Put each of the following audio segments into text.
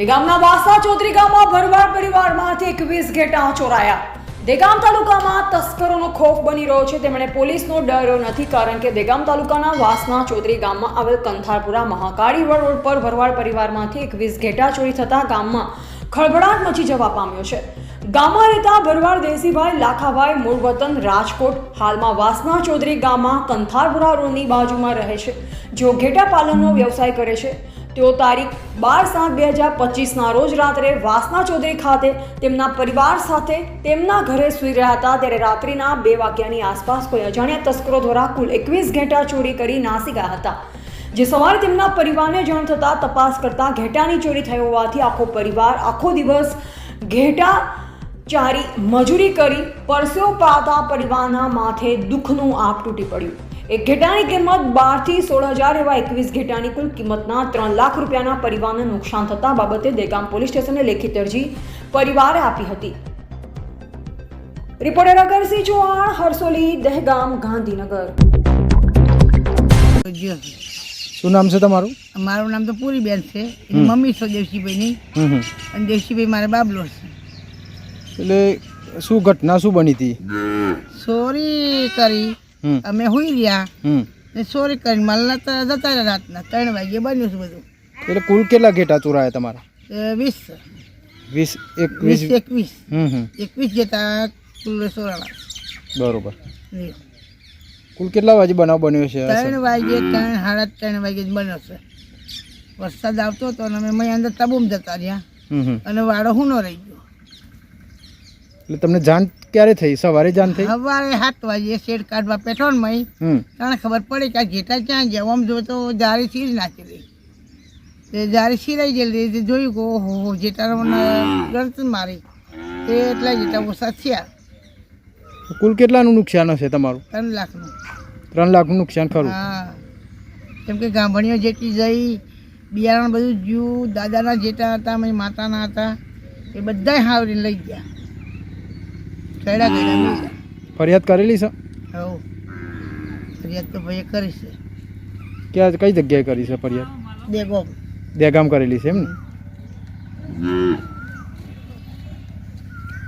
દેગામના વાસા ચૌધરી ગામમાં ભરવાડ પરિવારમાંથી એકવીસ ઘેટા ચોરાયા. દેગામ તાલુકામાં તસ્કરોનો ખોફ બની રહ્યો છે. તેમણે પોલીસનો ડર નથી કારણ કે દેગામ તાલુકાના વાસના ચૌધરી ગામમાં આવેલ કંથારપુરા મહાકાળી રોડ પર ભરવાડ પરિવારમાંથી એકવીસ ઘેટા ચોરી થતા ગામમાં ખળભળાટ મચી જવા પામ્યો છે. ગામમાં રહેતા ભરવાડ દેસીભાઈ લાખાભાઈ મૂળ વતન રાજકોટ હાલમાં વાસના ચૌધરી ગામમાં કંથારપુરા રોડની બાજુમાં રહે છે. જેઓ ઘેટા પાલનનો વ્યવસાય કરે છે. તેઓ તારીખ બાર સાત બે હજાર પચીસના રોજ રાત્રે વાસના ચૌધરી ખાતે તેમના પરિવાર સાથે તેમના ઘરે સૂઈ રહ્યા હતા. ત્યારે રાત્રિના બે વાગ્યાની આસપાસ કોઈ અજાણ્યા તસ્કરો દ્વારા કુલ એકવીસ ઘેટા ચોરી કરી નાસી ગયા હતા. જે સવારે તેમના પરિવારને જાણ થતાં તપાસ કરતા ઘેટાની ચોરી થઈ હોવાથી આખો પરિવાર આખો દિવસ ઘેટા ચારી મજૂરી કરી પરસેવો પાતા પરિવારના માથે દુઃખનું આપ તૂટી પડ્યું. એક ઘેટાની કિંમત બારથી સોળ હજાર એવા એકવીસ ઘેટાની કુલ કિંમતના ત્રણ લાખ રૂપિયાના પરિવારને નુકસાન થતા બાબતે દેગામ પોલીસ સ્ટેશને લેખિત અરજી પરિવારે આપી હતી. રિપોર્ટર અગરસિંહ ચૌહાણ હરસોલી દહેગામ ગાંધીનગર. શું નામ છે તમારું? મારું નામ તો પૂરી બેન છે મમ્મી છે હમ. અને દેવશીભાઈ મારા બાબલો છે. એટલે શું ઘટના શું બની હતી? ચોરી કરી. અમે હોઈ રહ્યા. હમ. ને ચોરી કરી માલના જતા રહ્યા રાતના. ત્રણ વાગે બન્યું છે બધું. એટલે કુલ કેટલા ઘેટા ચોરાયા તમારા? વીસ. વીસ એકવીસ. એકવીસ. એકવીસ ઘેટા કુલ સોળાના બરોબર. કુલ કેટલા વાગે બનાવ બન્યો છે ત્રણ વાગે ત્રણ સાડા ત્રણ વાગે જ બન્યો છે. વરસાદ આવતો હતો અને અમે અંદર તબુમ જતા રહ્યા. હમ વાળો અને વાડો હુનો રહી ગયો. એટલે તમને જાણ ક્યારે થઈ? સવારે જાણ થઈ? સવારે સાત વાગે શેડ કાઢવા પેટ્રોલ મય તને ખબર પડી કે આ ઘેટા ક્યાં ગયા? આમ જો તો જારી સીર નાખેલી તે જારી સિરાઈ ગયેલી તે જોયું કે ઓહો જેટાને ગરત મારી. તે એટલા જેટા ઓછા થયા. કુલ કેટલાનું નુકસાન હશે તમારું? ત્રણ લાખનું. ત્રણ લાખનું નુકસાન ખરું? હા. કેમ કે ગાંભણીઓ જેટલી જઈ બિયારણ બધું જ્યું દાદાના જેટા હતા મારી માતાના હતા એ બધાય હાવરી લઈ ગયા. કયડા લઈ ફરિયાદ કરેલી છે? હવ. ફરિયાદ તો ભાઈ કરી છે. ક્યાં કઈ જગ્યાએ કરી છે ફરિયાદ? દેગો દેગામ કરેલી છે એમ ને?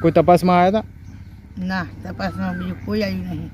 કોઈ તપાસમાં આવ્યા હતા ના તપાસમાં બીજું કોઈ આવ્યું નહીં.